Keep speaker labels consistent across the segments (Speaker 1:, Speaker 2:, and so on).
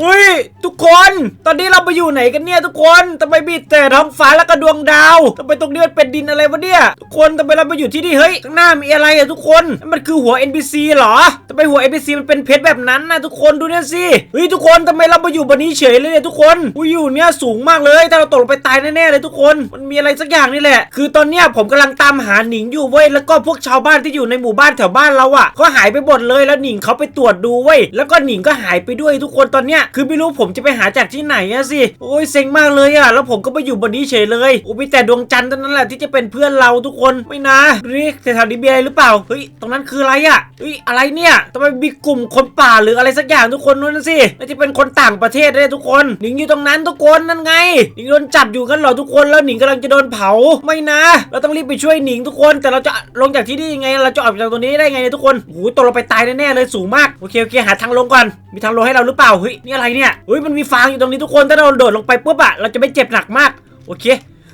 Speaker 1: เฮ้ยทุกคนตอนนี้เราไปอยู่ไหนกันเนี่ยทุกคนทำไมมีแต่ท้องฟ้าแล้วก็ดวงดาวทำไมตรงนี้มันเป็นดินอะไรวะเนี่ยทุกคนทำไมเราไปอยู่ที่นี่เฮ้ยข้างหน้ามีอะไรอะทุกคนนั่นมันคือหัว NPC เหรอทำไมหัว NPC มันเป็นเพชรแบบนั้นนะทุกคนดูเนี่ยสิเฮ้ยทุกคนทำไมเราไปอยู่บนนี้เฉยเลยเนี่ยทุกคนอุ้ยอยู่เนี่ยสูงมากเลยถ้าเราตกลงไปตายแน่ๆเลยทุกคน มันมีอะไรสักอย่างนี่แหละ คือตอนเนี้ยผมกำลังตามหาหนิงอยู่เว้ยแล้วก็พวกชาวบ้านที่อยู่ในหมู่บ้านแถวบ้านเราอะเขาหายไปหมดเลยแล้วหนิงเขาไปตรวจดูเว้ยแล้วก็หนิงก็หายไปด้วยทุกคนตอนเนี้ยคือไม่รู้ผมจะไปหาจากที่ไหนอะสิ โอ้ยเซ็งมากเลยอะแล้วผมก็ไปอยู่บนนี้เฉยเลยโอ้มีแต่ดวงจันทร์เท่านั้นแหละที่จะเป็นเพื่อนเราทุกคนไม่นะดูนี่แถวๆนี้มีอะไรหรือเปล่าเฮ้ยตรงนั้นคืออะไรอะเฮ้ยอะไรเนี่ยทำไมมีกลุ่มคนป่าหรืออะไรสักอย่างทุกคนนู่นสิน่าจะเป็นคนต่างประเทศเลยทุกคนหนิงอยู่ตรงนั้นทุกคนนั่นไงหนิงโดนจับอยู่กันเหรอทุกคนแล้วหนิงกำลังจะโดนเผาไม่นะ เราต้องรีบไปช่วยหนิงทุกคนแต่เราจะลงจากที่นี่ยังไง เราจะออกจากตรงนี้ได้ไงเนี่ยทุกคนโอ้โหตกลงไปตายแน่ๆเลยสูงมากโอเคโอเคหาทางลงก่อนมีทางลงให้เราหรือเปล่าเฮ้ยนี่อะไรเนี่ยเฮ้ยมันมีฟางอยู่ตรงนี้ทุกคนถ้าเราโดดลงไปปุ๊บอะเราจะไม่เจ็บหนักมากโอเค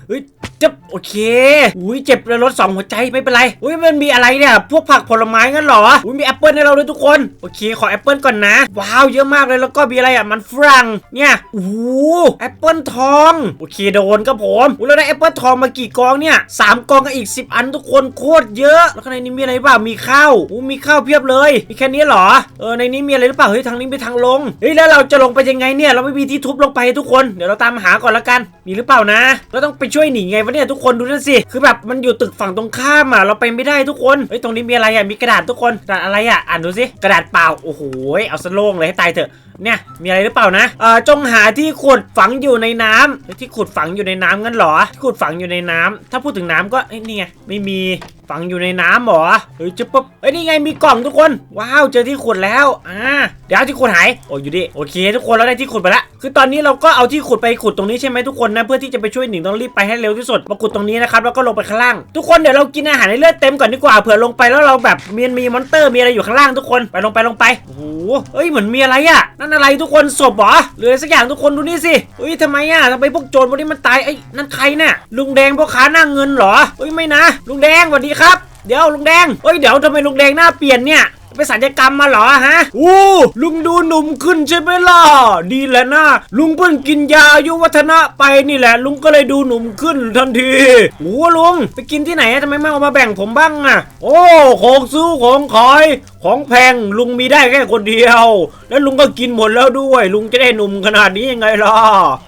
Speaker 1: เฮ้ยจะโอเค อุ้ยเจ็บเลยรถสองหัวใจไม่เป็นไร อุ้ยมันมีอะไรเนี่ย พวกผักผลไม้งั้นเหรอ อุ้ยมีแอปเปิลให้เราด้วยทุกคน โอเค ขอแอปเปิลก่อนนะ ว้าวเยอะมากเลยแล้วก็มีอะไรอะมันฝรั่ง เนี่ยโอ้แอปเปิลทอง โอเคโดนครับผมอุ้ยเราได้แอปเปิลทองมากี่กองเนี่ยสามกองกับอีก 10 อันทุกคนโคตรเยอะ แล้วข้างในนี้มีอะไรบ้างมีข้าวอู้มีข้าวเพียบเลย มีแค่นี้เหรอ เออในนี้มีอะไรหรือเปล่าเฮ้ยทางนี้มีทางลง เฮ้ยแล้วเราจะลงไปยังไงเนี่ย เราไม่มีที่ทุบลงไปทุกคน เดี๋ยวเราตามหาก่อนละกัน มีหรือเปล่านะ เราต้องไปช่วยหนีไงวะเนี่ยทุกคนดูนั่นสิ คือแบบมันอยู่ตึกฝั่งตรงข้ามอะเราไปไม่ได้ทุกคน เฮ้ยตรงนี้มีอะไรอะมีกระดาษทุกคนกระดาษอะไรอะอ่านดูสิกระดาษเปล่าโอ้โหเอาสโล่งเลยให้ตายเถอะเนี่ยมีอะไรหรือเปล่านะเอ่อจงหาที่ขุดฝังอยู่ในน้ำเฮ้ยที่ขุดฝังอยู่ในน้ำงั้นหรอที่ขุดฝังอยู่ในน้ำถ้าพูดถึงน้ำก็เอ้ยนี่ไงไม่มีฝังอยู่ในน้ำหรอเฮ้ยจะปุ๊บเฮ้ยนี่ไงมีกล่องทุกคน ว้าวเจอที่ขุดแล้ว อ่า เดี๋ยวที่ขุดหาย โอ้ยอยู่ดิ โอเค ทุกคนเราได้ที่ขุดไปละ คือตอนนี้เราก็เอาที่ขุดไปขุดตรงนี้ใช่ไหมทุกคนนะ เพื่อที่จะไปช่วยหนิงต้องรีบไปให้เร็วที่สุด มาขุดตรงนี้นะครับ แล้วก็ลงไปข้างล่าง ทุกคนเดี๋ยวเรากินอาหารให้เลือดเต็มก่อนดีกว่า เผื่อลงไปแล้วเราแบบมีมีมอนเตอร์มีอะไรอยู่ข้างล่างทุกคน ไปลงไปลงไป โอ้โหเฮ้ยเหมือนมีอะไรอะนนอะไรทุกคนศพเหรอหรืออะไรสักอย่างทุกคนดูนี่สิเฮ้ยทำไมอะทำไมพวกโจรพวกนี้มันตายไอ้นั่นใครเนี่ยลุงแดงพ่อค้าหน้าเงินเหรอเฮ้ยไม่นะลุงแดงสวัสดีครับ เดี๋ยวลุงแดงเฮ้ยเดี๋ยวทำไมลุงแดงหน้าเปลี่ยนเนี่ย ไปสัญญกรรมมาเหรอฮะอู้ลุงดูหนุ่มขึ้นใช่ไหมล่ะดีแหละนะลุงเพิ่งกินยาอายุวัฒนะไปนี่แหละ ลุงก็เลยดูหนุ่มขึ้นทันทีโอ้ลุงไปกินที่ไหนทำไมไม่เอามาแบ่งผมบ้างอะโอ้ของซื้อของขายของแพงลุงมีได้แค่คนเดียว แล้วลุงก็กินหมดแล้วด้วย ลุงจะได้หนุ่มขนาดนี้ยังไงล่ะ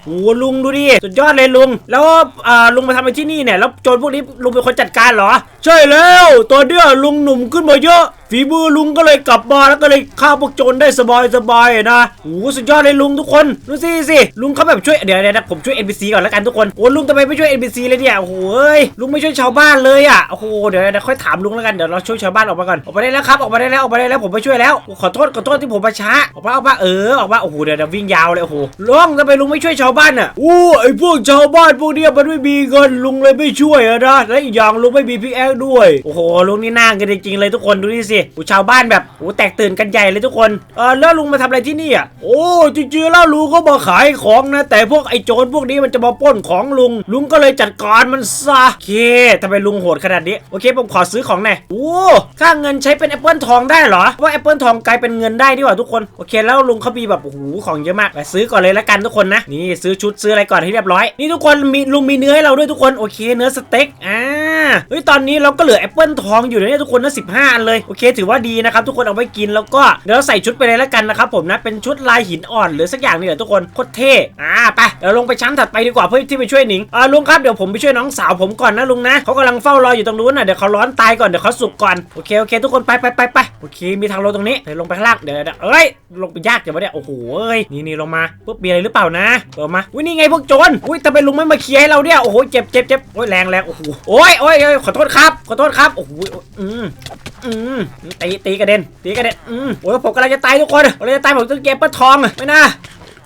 Speaker 1: โอ้ลุงดูดิสุดยอดเลยลุง แล้วอ่าลุงมาทำอะไรที่นี่เนี่ยแล้วโจรพวกนี้ลุงเป็นคนจัดการเหรอ ใช่แล้วตอนเนี้ยลุงหนุ่มขึ้นมาเยอะฝีมือลุงก็เลยกลับมาแล้วก็เลยฆ่าพวกโจรได้สบายสบายนะโอ้สุดยอดเลยลุงทุกคนดูสิสิลุงเขาแบบช่วยเดี๋ยวเดี๋ยวนะผมช่วย NPC ก่อนแล้วกันทุกคนโอ้ลุงทำไมไม่ช่วย NPC เลยเนี่ยโอ้โหยลุงไม่ช่วยชาวบ้านเลยอะโอ้โหเดี๋ยวเดี๋ยวค่อยถามลุงแล้วกันเดี๋ยวเราช่วยชาวบ้านออกมาก่อนออกมาได้แล้วครับออกมาได้แล้วออกมาได้แล้วผมไปช่วยแล้วขอโทษขอโทษที่ผมมาช้าออกมาออกมาเออออกมาโอ้โหเดี๋ยวเดี๋ยววิ่งยาวเลยโอ้โหลุงทำไมลุงไม่ช่วยชาวบ้านอะอู้ไอพวกชาวบ้านพวกเนี้ยมันไม่มีเงินลุงเลยไม่ช่วยอะนะและอีกอย่างลุงไม่มีพิกแอคด้วยโอ้โหลุงนี่น่ากันจริงๆเลยทุกคนดูนี่สิโอ้ชาวบ้านแบบอ้แตกตื่นกันใหญ่เลยทุกคนเออแล้วลุงมาทำอะไรที่นี่อะโอ้จริงๆแล้วลุงก็มาขายของนะ แต่พวกไอ้โจรพวกนี้มันจะมาปล้นของลุง ลุงก็เลยจัดการมันซะโอเคทำไมลุงโหดขนาดนี้โอเคผมขอซื้อของหน่อยโอ้ค่าเงินใช้เป็นแอปเปิลทองได้เหรอว่าแอปเปิลทองกลายเป็นเงินได้ดีกว่าทุกคนโอเคแล้วลุงเขามีแบบโอ้โหของเยอะมากไปซื้อก่อนเลยละกันทุกคนนะนี่ซื้อชุดซื้ออะไรก่อนให้เรียบร้อย นี่ทุกคนมีลุงมีเนื้อให้เราด้วยทุกคนโอเคเนื้อสเต็กอ่า เฮ้ยตอนนี้เราก็เหลือแอปเปิลทองอยู่เนี่ยทุกคนนะสิบห้าอันเลยโอเค ถือว่าดีนะครับทุกคนเอาไว้กินแล้วก็เดี๋ยวเราใส่ชุดไปเลยละกันนะครับผมนะเป็นชุดลายหินอ่อนหรือสักอย่างนี่แหละทุกคนโคตรเท่อ่าไปเดี๋ยวลงไปชั้นถัดไปดีกว่าเพื่อที่ไปช่วยหนิงอ่าลุงครับเดี๋ยวผมไปช่วยน้องสาวผมก่อนนะลุงนะเขากำลังเฝ้ารออยู่ตรงนู้นน่ะเดี๋ยวเขาร้อนตายก่อนเดี๋ยวเขาสุกก่อนโอเคโอเค ทุกคนไปไปไปไปโอเค มีทางลงตรงนี้เดี๋ยวลงไปข้างล่างเดี๋ยวเอ้ยลงไปยากจังวะเนี่ยโอ้โหเอ้ยนี่นี่ลงมาปุ๊บมีอะไรหรือเปล่านะลงมาอุ้ยนี่ไงพวกโจรอุ้ยทำไมลุงไม่มาเคลียร์ให้เราเนี่ยโอ้โหเจ็บเจ็บเจ็บโอ้ยแรงแรงโอ้โหโอ้ยโอ้ยยขอโทษครับ ขอโทษครับ โอ้โห อืมอืมตีตีกระเด็น ตีกระเด็น อืมโอ้ยผมกำลังจะตายทุกคนกำลังจะตายผมต้องเก็บปลาทองอะไม่น่า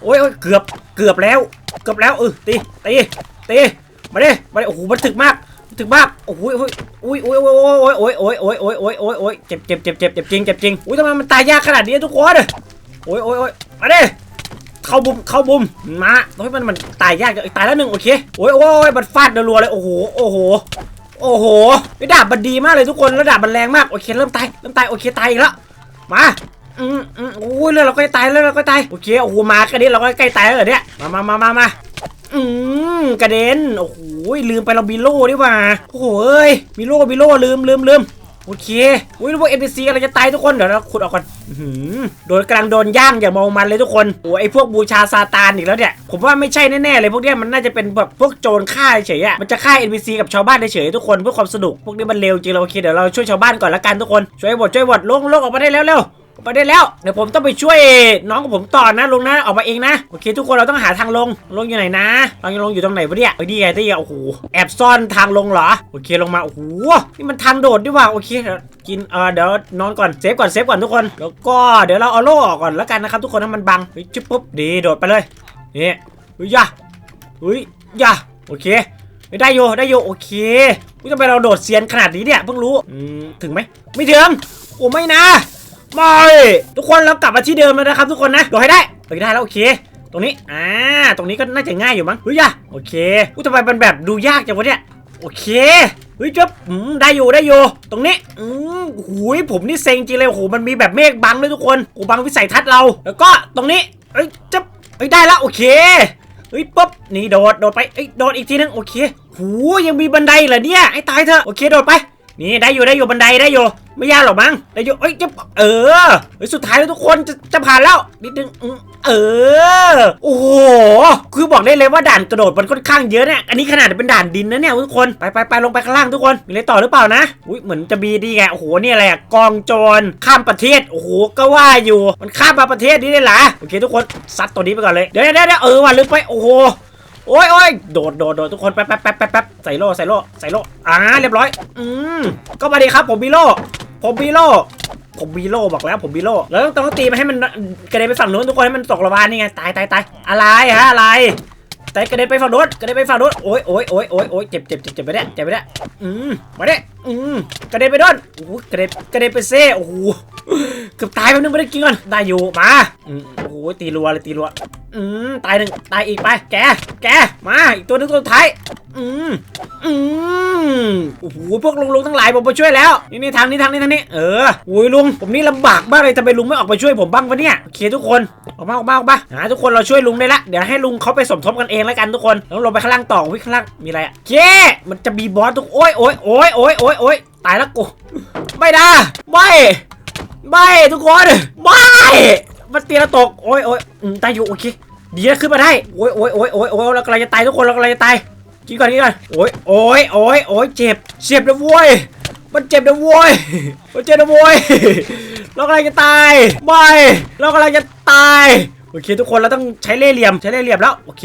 Speaker 1: โอ้ยโอ้ยเกือบ เกือบแล้ว เกือบแล้วเออตี ตี ตี มาดิ มาดิ โอ้โห มันถึกมากมันถึกมาก โอ้โหโอ้ยโอ้ยโอ้ยโอ้ยโอ้ยโอ้ยโอ้ยโอ้ยโอ้ยโอ้ยโอ้ยเจ็บเจ็บเจ็บเจ็บเจ็บจริงเจ็บจริง อุ้ยทำไมมันตายยากขนาดนี้ทุกคนโอ้ยโอ้ยโอ้ยมาดิเข้าบุมเข้าบุมมาโอ้ยมันมันตายยากจังตายแล้วหนึ่งโอเคโอ้ยโอ้ยมันฟาดรัวเลยโอ้โหโอ้โห โอ้โหไอ้ดาบมันดีมากเลยทุกคนแล้วดาบมันแรงมากโอเคเริ่มตายเริ่มตายโอเคตายอีกแล้วมาอืมอืมโอ้ยเลือดเราใกล้ตายเลือดเราใกล้ตายโอเคโอ้โหมากระเด็นเราก็ใกล้ตายแล้วเนี่ยมามามามามาอืมกระเด็นโอ้โหลืมไปเราบิโล่ดีกว่าโอ้โหเอ้ยมีโล่บิโล่ลืมลืมลืม โอเคอุ้ยพวกเอ็นพีซีอะไรจะตายทุกคนเดี๋ยวเราขุดออกก่อนหือโดนกำลังโดนย่างอย่างมองมันเลยทุกคนโอ้ไอพวกบูชาซาตานอีกแล้วเนี่ยผมว่าไม่ใช่แน่ๆเลยพวกเนี้ยมันน่าจะเป็นแบบพวกโจรฆ่าเฉยๆอะมันจะฆ่า NPC กับชาวบ้านเฉยๆทุกคนเพื่อความสนุกพวกนี้มันเร็วจริงเราโอเคเดี๋ยวเราช่วยชาวบ้านก่อนละกันทุกคนช่วยบดช่วยบดลงลงออกมาได้แล้วเร็ว ออกมาได้แล้ว เดี๋ยวผมต้องไปช่วยน้องของผมต่อนะลงนะออกมาเองนะ โอเค ทุกคนเราต้องหาทางลง ลงอยู่ไหนนะทางลงอยู่ตรงไหนวะเนี่ยเฮ้ยนี่ไงนี่ไงโอ้โห แอบซ่อนทางลงเหรอ โอเคลงมา โอ้โห นี่มันทางโดดดีว่าโอเคกิน เออเดี๋ยวนอนก่อน เซฟก่อนเซฟก่อนทุกคน แล้วก็เดี๋ยวเราเอาโล่ออกก่อนแล้วกันนะครับทุกคนให้มันบังเฮ้ยจุ๊บปุ๊บ ดีโดดไปเลย นี่เฮ้ยยาเฮ้ยยาโอเคได้โยได้โยโอเคอุ๊ยทำไมเราโดดเซียนขนาดนี้เนี่ยเพิ่งรู้อืมถึงไหมไม่ถึงโอ้ไม่นะ ไม่ทุกคนเรากลับมาที่เดิมแล้วนะครับ ทุกคนนะโดดให้ได้เฮ้ยได้แล้วโอเค ตรงนี้อ่าตรงนี้ก็น่าจะง่ายอยู่มั้งเฮ้ยอะโอเคอุ้ยทำไมมันแบบดูยากจังวะเนี่ยโอเคเฮ้ยจ๊บอืมได้อยู่ได้อยู่ ตรงนี้อืมหูยผมนี่เซ็งจริงเลยโอ้โหมันมีแบบเมฆบังด้วยทุกคนโอ้บังวิสัยทัศน์เรา แล้วก็ตรงนี้เอ้ยจ๊บเฮ้ยได้แล้วโอเคเฮ้ยปุ๊บนี่โดดโดดไปเอ้ยโดดอีกทีนึงโอเคหูยังมีบันไดเหรอเนี่ยให้ตายเถอะโอเคโดดไป นี่ได้อยู่ได้อยู่บันไดได้อยู่ ไม่ยากหรอกมั้งได้อยู่เอ้ยจะเออสุดท้ายแล้วทุกคนจะจะผ่านแล้วนิดนึงเออโอ้โหคือบอกได้เลยว่าด่านกระโดดมันค่อนข้างเยอะเนี่ยอันนี้ขนาดเป็นด่านดินนะเนี่ยทุกคนไปไปไปลงไปข้างล่างทุกคนมีอะไรต่อหรือเปล่านะอุ้ยเหมือนจะมีดีไงโอ้โหนี่อะไรอะกองโจรข้ามประเทศโอ้โหก็ว่าอยู่มันข้ามมาประเทศนี้ได้หรอโอเคทุกคนซัดตัวนี้ไปก่อนเลยเดี๋ยวเดี๋ยวเดี๋ยวเออว่ะลืมไปโอ้โห โอ้ยโอ้ยโดดโดดโดดทุกคนแป๊บแป๊บแป๊บแป๊บแป๊บใส่โล่ใส่โล่ใส่โล่อ่าเรียบร้อย อืมก็มาดีครับผมมีโล่ผมมีโล่ผมมีโล่บอกแล้วผมมีโล่แล้วต้องต้องตีมันให้มันกระเด็นไปฝั่งนู้นทุกคนให้มันตกระบานนี่ไงตายตายตายอะไรฮะอะไรแต่กระเด็นไปฝั่งโน้นกระเด็นไปฝั่งโน้นโอ้ยโอ้ยโอ้ยโอ้ยโอ้ยเจ็บเจ็บเจ็บเจ็บไปเนี่ยเจ็บไปเนี่ยอืมมาเนี่ยอืมกระเด็นไปโดนโอ้โหกระเด็นกระเด็นไปเซ่โอ้โห เกือบตายแป๊บนึงไม่ได้กินก่อน ได้อยู่มาอืมโอ้โหตีรัวเลยตีรัว อืมตายหนึ่งตายอีกไป แก แก มาอีกตัวนึงตัวสุดท้าย อืมอืมโอ้โหพวกลุงลุงทั้งหลายผมมาช่วยแล้ว นี่นี่ทางนี้ทางนี้ทางนี้ เออโอ้ยลุง ผมนี่ลำบากมากเลยทำไมลุงไม่ออกมาช่วยผมบ้างวะเนี่ยโอเคทุกคนออกมาออกมาออกมาหาทุกคนเราช่วยลุงได้ละเดี๋ยวให้ลุงเขาไปสมทบกันเองแล้วกันทุกคนแล้วลงไปข้างล่างต่อวิข้างล่างมีอะไรอะเจ๊มันจะมีบอสทุกโอ้ยโอ้ยโอ้ยโอ้ยโอ้ยโอ้ยตายแล้วกูไม่ได้ไม่ ไม่ทุกคนไม่มันตีเราตกโอ้ยโอ้ยตายอยู่โอเคดีนะขึ้นมาได้โอ้ยโอ้ยโอ้ยโอ้ยโอ้ยเรากำลังจะตายทุกคนเรากำลังจะตายกินก่อนกินก่อนโอ้ยโอ้ยโอ้ยโอ้ยเจ็บเจ็บนะโว้ยมันเจ็บนะโว้ยมันเจ็บนะโว้ยเรากำลังจะตายไม่เรากำลังจะตายโอเคทุกคนเราต้องใช้เล่เหลี่ยมใช้เล่เหลี่ยมแล้วโอเค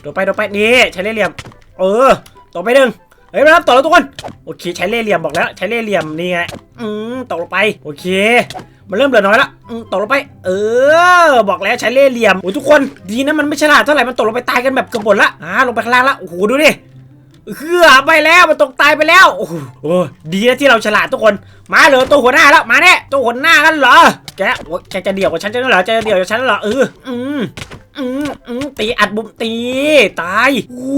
Speaker 1: โดดไปโดดไปนี่ใช้เล่เหลี่ยม เออต่อไปหนึ่ง เฮ้ยไปรับต่อแล้วทุกคนโอเค ใช้เล่ห์เหลี่ยมบอกแล้ว ใช้เล่ห์เหลี่ยมนี่ไงอืมตกลงไปโอเค มันเริ่มเหลือน้อยละอืมตกลงไป เออ บอกแล้วใช้เล่ห์เหลี่ยมโอ้ทุกคนดีนะมันไม่ฉลาดเท่าไหร่มันตกลงไปตายกันแบบเกือบหมดละอ่าลงไปข้างล่างละโอ้โหดูดิ เฮือไปแล้วมันตกตายไปแล้วโอ้โหดีนะที่เราฉลาดทุกคนมาเหลือตัวหัวหน้าแล้วมาแน่ตัวหัวหน้ากันเหรอแกแกจะเดี่ยวกับฉันจะเหรอจะเดี่ยวกับฉันเหรอเอออืมอืมอืมตีอัดบุมตีตายโอ้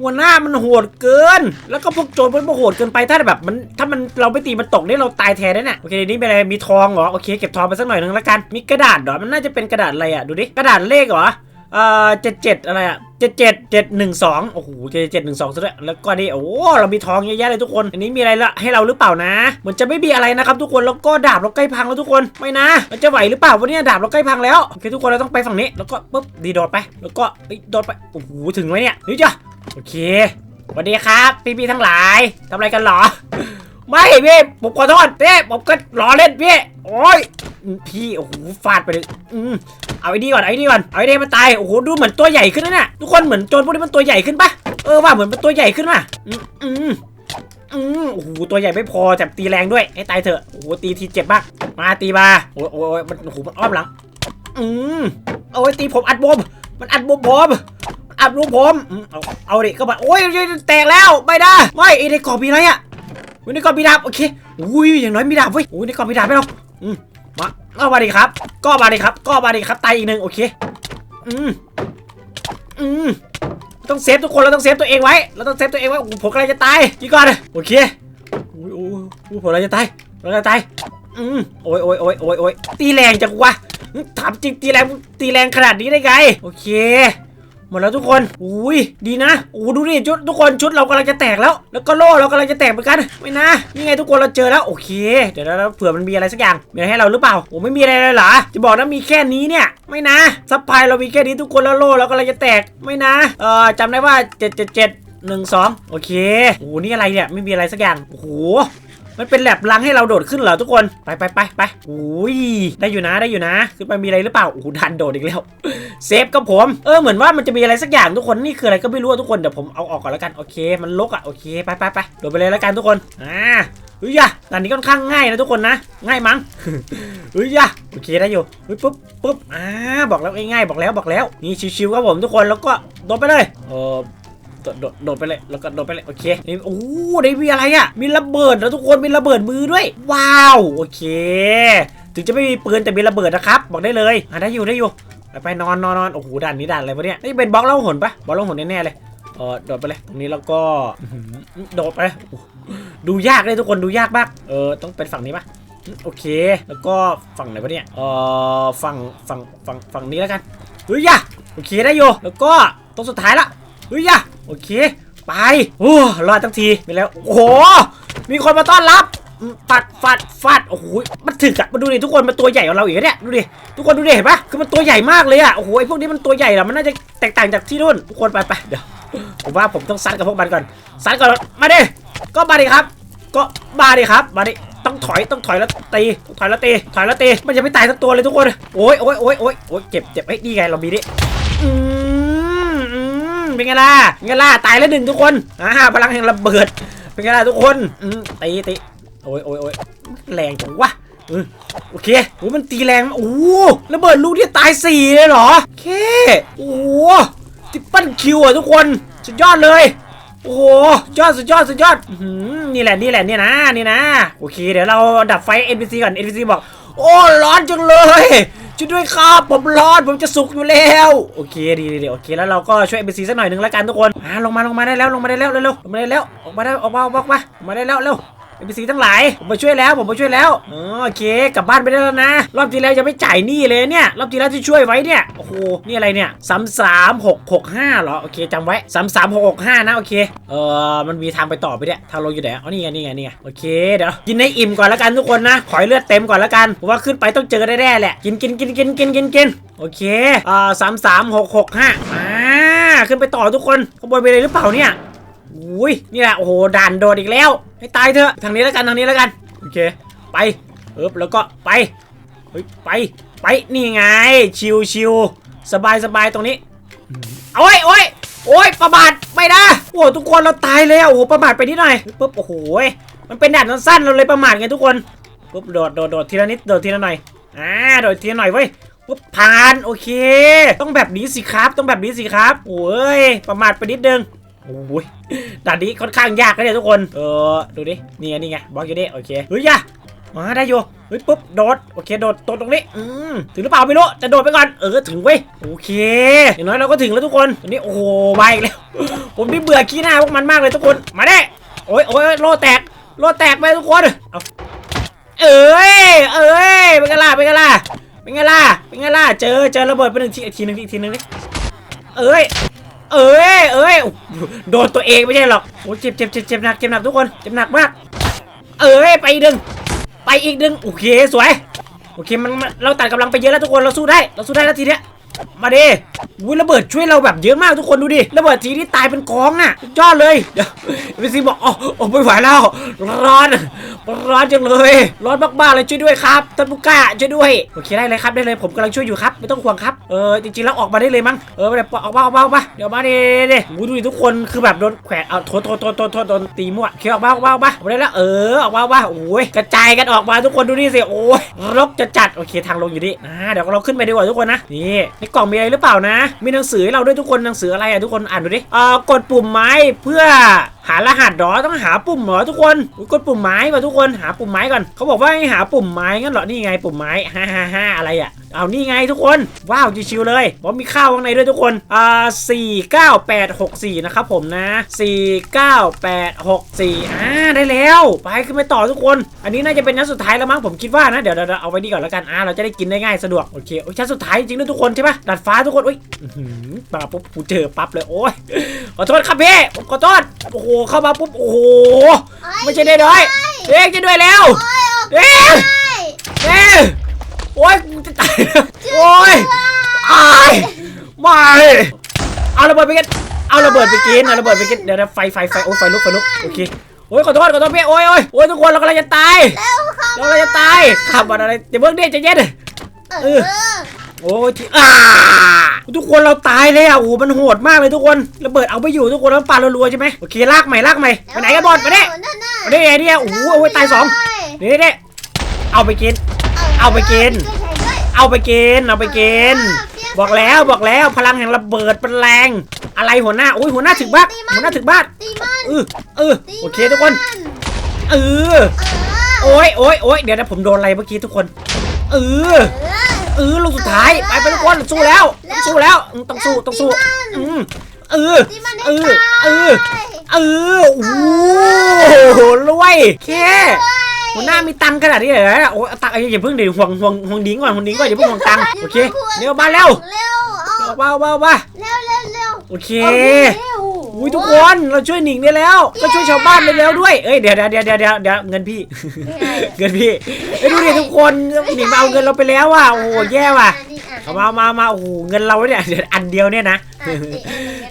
Speaker 1: หัวหน้ามันโหดเกิน แล้วก็พวกโจรมันโหดเกินไปถ้าแบบมันถ้ามันเราไม่ตีมันตกนี่เราตายแทนแน่ๆโอเคนี่เป็นอะไรมีทองเหรอโอเคเก็บทองไปสักหน่อยนึงแล้วกันมีกระดาษเหรอมันน่าจะเป็นกระดาษอะไรอะดูดิกระดาษเลขเหรอ เอ่อเจ็ดเจ็ดอะไรอะเจ็ดเจ็ดเจ็ดหนึ่งสองโอ้โหเจ็ดเจ็ดหนึ่งสองซะด้วยแล้วก็นี่โอ้เรามีทองเยอะแยะเลยทุกคน อันนี้มีอะไรละให้เราหรือเปล่านะเหมือนจะไม่มีอะไรนะครับทุกคนแล้วก็ดาบเราใกล้พังแล้วทุกคนไม่นะมันจะไหวหรือเปล่าวันนี้ดาบเราใกล้พังแล้วโอเคทุกคนเราต้องไปฝั่งนี้แล้วก็ปุ๊บดีโดดไป แล้วก็เอ้โดดไปโอ้โหถึงไหมเนี่ยนี่จ้ะโอเคสวัสดีครับพี่พี่ทั้งหลายทำอะไรกันหรอ ไม่พี่ผมขอโทษพี่ผมก็ล้อเล่นพี่โอ้ยพี่โอ้โหฟาดไปเลยอืมเอาไอ้นี่ก่อนเอาไอ้นี่ก่อนเอาไอ้นี่มาตายโอ้โหดูเหมือนตัวใหญ่ขึ้นนะเนี่ยทุกคนเหมือนโจรพวกนี้มันตัวใหญ่ขึ้นปะเออว่าเหมือนเป็นตัวใหญ่ขึ้นอืมอืมอืมโอ้โหตัวใหญ่ไม่พอแถมตีแรงด้วยให้ตายเถอะโอ้โหตีทีเจ็บมากมาตีมาโอ้โอ้ยมันโอ้โหมันอ้อมหลังอืมเอาไว้ตีผมอัดบอมมันอัดบอมผมมันอัดลูกผมอืมเอาเอาดิก็มาโอ้ยแตกแล้วไม่ได้ไม่ไอ้ในกรอบมีอะไรอะ อุ้ยในกล่องมีดาบโอเคอุ้ยอย่างน้อยมีดาบเว้ยอุ้ยในกล่องมีดาบไหมเราอืมมาก็มาดิครับ ก็มาดิครับ ก็มาดิครับตายอีกหนึ่งโอเค อืมอืมต้องเซฟทุกคนเราต้องเซฟตัวเองไว้เราต้องเซฟตัวเองไว้โอ้ผมกำลังจะตายกี่ก่อนโอเคอุ้ยโอ้ยโอ้ผมกำลังจะตายกำลังจะตายอืมโอ้ยโอ้ยโอ้ยโอ้ยโอ้ยตีแรงจังวะถามจริงตีแรงตีแรงขนาดนี้ได้ไงโอเค หมดแล้วทุกคนอุ้ยดีนะโอ้ดูดิชุดทุกคนชุดเรากำลังจะแตกแล้ว แล้วก็โล่เรากำลังจะแตกเหมือนกันไม่นะนี่ไงทุกคนเราเจอแล้วโอเค เดี๋ยวเราเผื่อมันมีอะไรสักอย่างมีอะไรให้เราหรือเปล่าโอ้ไม่มีอะไรเลยเหรอจะบอกนะมีแค่นี้เนี่ย ไม่นะซัพพลายเรามีแค่นี้ทุกคนแล้วโล่เรากำลังจะแตกไม่นะเอ่อจำได้ว่า7 7 7 1 2โอเคโอ้นี่อะไรเนี่ยไม่มีอะไรสักอย่างโอ้โห มันเป็นแลบลังให้เราโดดขึ้นเหรอทุกคน ไปไปไปไปอุ้ย ได้อยู่นะได้อยู่นะ ขึ้นไปมีอะไรหรือเปล่าโอ้โหดันโดดอีกแล้ว เซฟกับผม เออเหมือนว่ามันจะมีอะไรสักอย่างทุกคน นี่คืออะไรก็ไม่รู้ทุกคน เดี๋ยวผมเอาออกก่อนแล้วกัน โอเค มันลกอะโอเค ไปไปไปโดดไปเลยแล้วกันทุกคน อ่าเฮ้ยอะด่านนี้ค่อนข้างง่ายนะทุกคนนะ ง่ายมั้งเฮ้ยอะโอเคได้อยู่เฮ้ยปุ๊บปุ๊บ อ่า บอกแล้วง่ายๆบอกแล้วบอกแล้ว นี่ชิวๆครับผมทุกคน แล้วก็โดดไปเลยเออ โดดโดดไปเลยแล้วก็โดดไปเลยโอเคนี่โอ้ได้มีอะไรอะมีระเบิดแล้วทุกคนมีระเบิดมือด้วย ว้าวโอเค ถึงจะไม่มีปืนแต่มีระเบิดนะครับ บอกได้เลยอะได้อยู่ได้อยู่ไปไปนอนนอนนอนโอ้โหด่านนี้ด่านอะไรวะเนี่ยนี่เป็นบล็อกล่าหนปะบล็อกล่าหนแน่ๆเลยเออโดดไปเลยตรงนี้แล้วก็โดดไปดูยากเลยทุกคนดูยากมากเออต้องเป็นฝั่งนี้ปะโอเค แล้วก็ฝั่งไหนวะเนี่ยเออฝั่งฝั่งฝั่งฝั่งนี้แล้วกันเฮ้ยยะโอเคได้อยู่แล้วก็ตรงสุดท้ายละ เฮ้ยอะโอเค ไปโอ้รอดทั้งทีไปแล้ว โอ้โห มีคนมาต้อนรับอืมปัดฟัดฟัดโอ้โหมันถึกอะมาดูดิทุกคนมันตัวใหญ่กว่าเราอีกเนี่ยดูดิทุกคนดูดิเห็นปะคือมันตัวใหญ่มากเลยอะโอ้โหไอพวกนี้มันตัวใหญ่ละมันน่าจะแตกต่างจากที่นู่นทุกคนไปไปเดี๋ยวผมว่าผมต้องซัดกับพวกมันก่อนซัดก่อนมาดิก็มาดิครับ ก็มาดิครับมาดิต้องถอยต้องถอยแล้วตีถอยแล้วตีถอยแล้วตีมันจะไม่ตายสักตัวเลยทุกคนโอ้ยโอ้ยโอ้ยโอ้ยโอ้ยเจ็บเจ็บเฮ้ยนี่ไงเรามีดิอืมอืม เป็นไงล่ะเป็นไงล่ะตายแล้วหนึ่งทุกคนอ่าพลังแห่งระเบิด เป็นไงล่ะทุกคนตีตีโอ้ยโอ้ยโอ้ยแรงจังวะโอเคโอ้มันตีแรงโอ้ระเบิดลูกที่ตายสี่เลยเหรอโอเคโอ้โหทิปเปิลคิวอะทุกคนสุดยอดเลยโอ้โหยอดสุดยอดสุดยอดนี่แหละนี่แหละเนี่ยนะนี่นะ โอเค เดี๋ยวเราดับไฟ NPC ก่อน NPC บอก โอ้ ร้อนจังเลย ช่วยด้วยครับผมร้อนผมจะสุกอยู่แล้วโอเคดีดีโอเคแล้วเราก็ช่วยเอ็นซีสักหน่อยหนึ่งแล้วกันทุกคนอ่าลงมาลงมาได้แล้วลงมาได้แล้วเร็วๆลงมาได้แล้วออกมาได้ออกมาออกมาออกมาออกมาได้แล้วเร็ว NPC ทั้งหลายผมมาช่วยแล้วผมมาช่วยแล้วอ๋อโอเคกลับบ้านไปได้แล้วนะ รอบที่แล้วยังไม่จ่ายหนี้เลยเนี่ยรอบที่แล้วที่ช่วยไว้เนี่ยโอ้โหนี่อะไรเนี่ยสามสามหกหกห้าเหรอโอเคจำไว้สามสามหกหกห้านะโอเคเออมันมีทางไปต่อไปเนี่ยทางลงอยู่ไหนอ๋อนี่ไงนี่ไงนี่ไงโอเคเดี๋ยวกินให้อิ่มก่อนแล้วกันทุกคนนะขอให้เลือดเต็มก่อนแล้วกันผมว่าขึ้นไปต้องเจอแน่ๆแหละกินกินกินกินกินกินกินโอเคอ่าสามสามหกหกห้าอ่าขึ้นไปต่อทุกคนขบวนไปเลยหรือเปล่าเนี่ย อุ้ยนี่แหละโอ้โหด่านโดดอีกแล้ว ให้ตายเถอะทางนี้แล้วกันทางนี้แล้วกันโอเคไปเอ๊บแล้วก็ไปเฮ้ยไปไปนี่ไงชิวชิวสบายสบายตรงนี้โอ้ยโอ้ยโอ้ยประมาทไม่นะโอ้โหทุกคนเราตายแล้วโอ้โหประมาทไปนิดหน่อยปุ๊บโอ้โหมันเป็นด่านสั้นเราเลยประมาทไงทุกคนปุ๊บโดดโดดโดดทีละนิดโดดทีละหน่อยอ่าโดดทีละหน่อยเว้ยปุ๊บผ่านโอเค ต้องแบบนี้สิครับ ต้องแบบนี้สิครับโอ้ยประมาทไปนิดนึง โอ้ยด่านนี้ค่อนข้างยากนะเนี่ยทุกคน เออ ดูดิ นี่ไงนี่ไงบล็อกอยู่ดิโอเค เฮ้ยยะมาได้อยู่ เฮ้ยปุ๊บโดด โอเคโดดโดดตรงนี้ อืมถึงหรือเปล่าไม่รู้จะโดดไปก่อน เออถึงเว้ย โอเค อย่างน้อยเราก็ถึงแล้วทุกคนตอนนี้โอ้โหมาอีกแล้ว ผมนี่เบื่อขี้หน้าพวกมันมากเลยทุกคน มาได้โอ้ยโอ้ยโลแตก โลแตกไปทุกคน เอาเอ้ย เอ้ย เป็นไงล่ะ เป็นไงล่ะ เป็นไงล่ะ เป็นไงล่ะ เจอ เจอระเบิดไปหนึ่งทีอีกทีหนึงอีกทีหนึงดิเอ้ย เอ้ยเอ้ยโดนตัวเองไม่ใช่หรอกโอ้เจ็บเจ็บเจ็บเจ็บหนักเจ็บหนักทุกคนเจ็บหนักมาก เอ้ยไปอีกดึงไปอีกดึงโอเคสวยโอเคมันมันเราตัดกำลังไปเยอะแล้วทุกคนเราสู้ได้เราสู้ได้แล้วทีเนี้ย มาดิวุ้ยระเบิดช่วยเราแบบเยอะมากทุกคนดูดิ ระเบิดทีนี้ตายเป็นกองน่ะยอดเลย เดี๋ยวพีซีบอกอ๋อไม่ไหวแล้ว ร้อน ร้อนจังเลย ร้อนมากๆเลยช่วยด้วยครับท่านผู้กล้าช่วยด้วย โอเคได้เลยครับได้เลยผมกำลังช่วยอยู่ครับ ไม่ต้องห่วงครับ เออจริงๆแล้วออกมาได้เลยมั้ง เออไปเลยออกมาออกมาออกมาเดี๋ยวมาดิดิโอ้ยดูดิทุกคนคือแบบโดนแขวนเอาโทษโทษโทษโทษโทษโดนตีมั่วเคออกมาออกมาออกมาออกมาได้แล้วเออออกมาออกมาโอ้ยกระจายกันออกมาทุกคนดูนี่สิโอ้ยรกจะจัดโอเคทางลงอยู่ดิอ่าเดี๋ยวเราขึ้นไปดีกว่าทุกคนนะนี่ในกล่องมีอะไรหรือเปล่านะ มีหนังสือให้เราด้วยทุกคนหนังสืออะไรอะทุกคนอ่านดูดิเอ่อกดปุ่มไม้เพื่อหารหัสหรอต้องหาปุ่มหรอทุกคนกดปุ่มไม้มาทุกคนหาปุ่มไม้ก่อนเขาบอกว่าให้หาปุ่มไม้งั้นเหรอนี่ไงปุ่มไม้ฮ่าฮ่าฮ่าอะไรอะ เอานี่ไงทุกคน ว้าวชิวๆเลยผมมีข้าวข้างในด้วยทุกคนอ่าสี่เก้าแปดหกสี่นะครับผมนะสี่เก้าแปดหกสี่อ่าได้แล้ว ไปขึ้นไปต่อทุกคน อันนี้น่าจะเป็นชั้นสุดท้ายแล้วมั้งผมคิดว่านะ เดี๋ยวเดี๋ยวเดี๋ยวเอาไว้ดีก่อนแล้วกันอ่าเราจะได้กินได้ง่ายสะดวกโอเคโอ้ยชั้นสุดท้ายจริงๆด้วยทุกคนใช่ปะดัดฟ้าทุกคนอุ้ยอื้อหือมาปุ๊บกูเจอปั๊บเลยโอ้ยขอโทษครับพี่ผมขอโทษโอ้โหเข้ามาปุ๊บโอ้โหไม่ใช่ได้น้อยเด็กจะด้วยแล้วเด็ก
Speaker 2: ใช่
Speaker 1: เด็ก โอ้ยกูจะตายโอ้ยอายไม่เอาระเบิดไปกินเอาระเบิดไปกินเอาระเบิดไปกินเดี๋ยวนะไฟไฟไฟโอ้ยไฟลุกไฟลุกโอเคโอ้ยขอโทษขอโทษพี่โอ้ยโอ้ยโอ้ยทุกคนเรากำลังจะตายเรากำลังจะตายขับอะไรเดี๋ยวเพิ่งเด้ใจเย็น
Speaker 2: เออ
Speaker 1: โอ้ยที่อ่าทุกคนเราตายเลยอะโอ้โหมันโหดมากเลยทุกคนระเบิดเอาไปอยู่ทุกคนแล้วมันปารัวๆใช่ไหมโอเคลากใหม่ลากใหม่ไปไหนกันบอลไปเนี่ย
Speaker 2: นั่นน่ะ
Speaker 1: มาดิไอ้เนี่ยโอ้โหเอาไว้ตายสองนี่นี่เอาไปกิน เอาไปกิน เอาไปกิน เอาไปกิน บอกแล้วบอกแล้วพลังแห่งระเบิดเป็นแรง อะไรหัวหน้าโอ้ยหัวหน้าถึงบ้านหัวหน้าถึงบ้าน
Speaker 2: ตีมัน
Speaker 1: เออเออ
Speaker 2: ตี
Speaker 1: โอเคทุกคน
Speaker 2: มั
Speaker 1: เออ
Speaker 2: เออ
Speaker 1: โอ้ยโอ้ยโอ้ยเดี๋ยวนะผมโดนอะไรเมื่อกี้ทุกคนเออ
Speaker 2: เออ
Speaker 1: เออลูกสุดท้ายไปไปทุกคนสู้แล้วต้องสู้แล้วอืมต้องสู้ต้องสู้อืมเออ
Speaker 2: ตีมัน
Speaker 1: เอ
Speaker 2: ให้
Speaker 1: อ
Speaker 2: ตาย
Speaker 1: เออเออโอ้โหรวยแค่ หัวหน้ามีตังค์ขนาดนี้เหรอโอ้ยเอาตังค์อย่าเพิ่งเดี๋ยวห่วงห่วงห่วงดิ้งก่อนห่วงดิ้งก่อนอย่าเพิ่งห่วงตังค์โอเคเร็วมาเร็ว
Speaker 2: เร็วเอา
Speaker 1: เบาเบาเบา
Speaker 2: เร็วเร็วเร็ว
Speaker 1: โอเค
Speaker 2: เอาเร็ว
Speaker 1: อุ้ยทุกคนเราช่วยหนิงได้แล้ว ก็ช่วยชาวบ้านได้แล้วด้วย เอ้ยเดี๋ยวเดี๋ยวเดี๋ยวเดี๋ยวเดี๋ยวเดี๋ยวเงินพี่ เงินพี่ไอ้ยดูดิทุกคนหนิงมาเอาเงินเราไปแล้วว่ะโอ้โหแย่ว่ะเอามามามาโอ้โหเงินเราเนี่ยเดี๋ยวอันเดียวเนี่ยนะ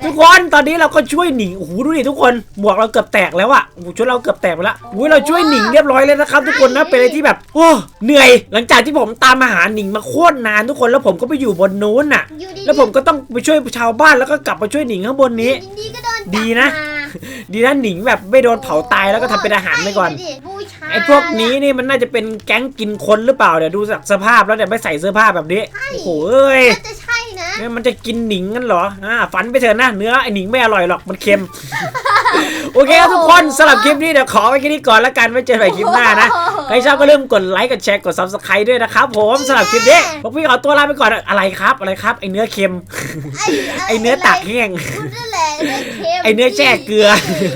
Speaker 1: ทุกคนตอนนี้เราก็ช่วยหนิงโอ้โหดูดิทุกคนหมวกเราเกือบแตกแล้วอะโอ้โหชุดเราเกือบแตกไปแล้วอุ้ยเราช่วยหนิงเรียบร้อยเลยนะครับ ทุกคนนะเป็นอะไรที่แบบโอ้เหนื่อย หลังจากที่ผมตามมาหาหนิงมาโคตรนานทุกคนแล้วผมก็ไปอยู่บนนู้นน่ะ แล้วผมก็ต้องไปช่วยชาวบ้านแล้วก็กลับมาช่วยหนิงข้างบนนี้
Speaker 2: ดีก็โดนจับ
Speaker 1: ดีนะ
Speaker 2: มา
Speaker 1: ดีนะหนิงแบบไม่โดนเผาตายแล้วก็ทำเป็นอาหารไปก่อน
Speaker 2: ผู้ชาย
Speaker 1: ไอ้พวกนี้นี่มันน่าจะเป็นแก๊งกินคนหรือเปล่าเดี๋ยวดูจากสภาพแล้วเนี่ยไม่ใส่เสื้อผ้าแบบนี้ โอ้โหเอ้ย
Speaker 2: น่าจะใช่ นะ
Speaker 1: เนี่ยมันจะกินหนิงกันเหรออ่าฝันไปเถอะนะเนื้อไอหนิงไม่อร่อยหรอกมันเค็ม โอเคครับทุกคนสำหรับคลิปนี้เดี๋ยวขอไว้แค่นี้ก่อนแล้วกันไว้เจอกันใหม่คลิปหน้านะใครชอบก็ลืมกดไลค์กดแชร์กด subscribe ด้วยนะครับผมสำหรับคลิปนี้พวกพี่ขอตัวลาไปก่อนอะไรครับอะไรครับไอเนื้อเค็ม ไอเนื้อตากแห้ง
Speaker 2: พูดนั่นแหละเนื้อเค็ม
Speaker 1: ไอเนื้อแช่เกลือ
Speaker 2: นี่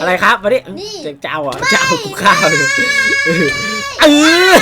Speaker 1: อะไรครับมาดิ
Speaker 2: นี่
Speaker 1: จะจะเอาเหรอะจะเอากูข้าวเลยเออ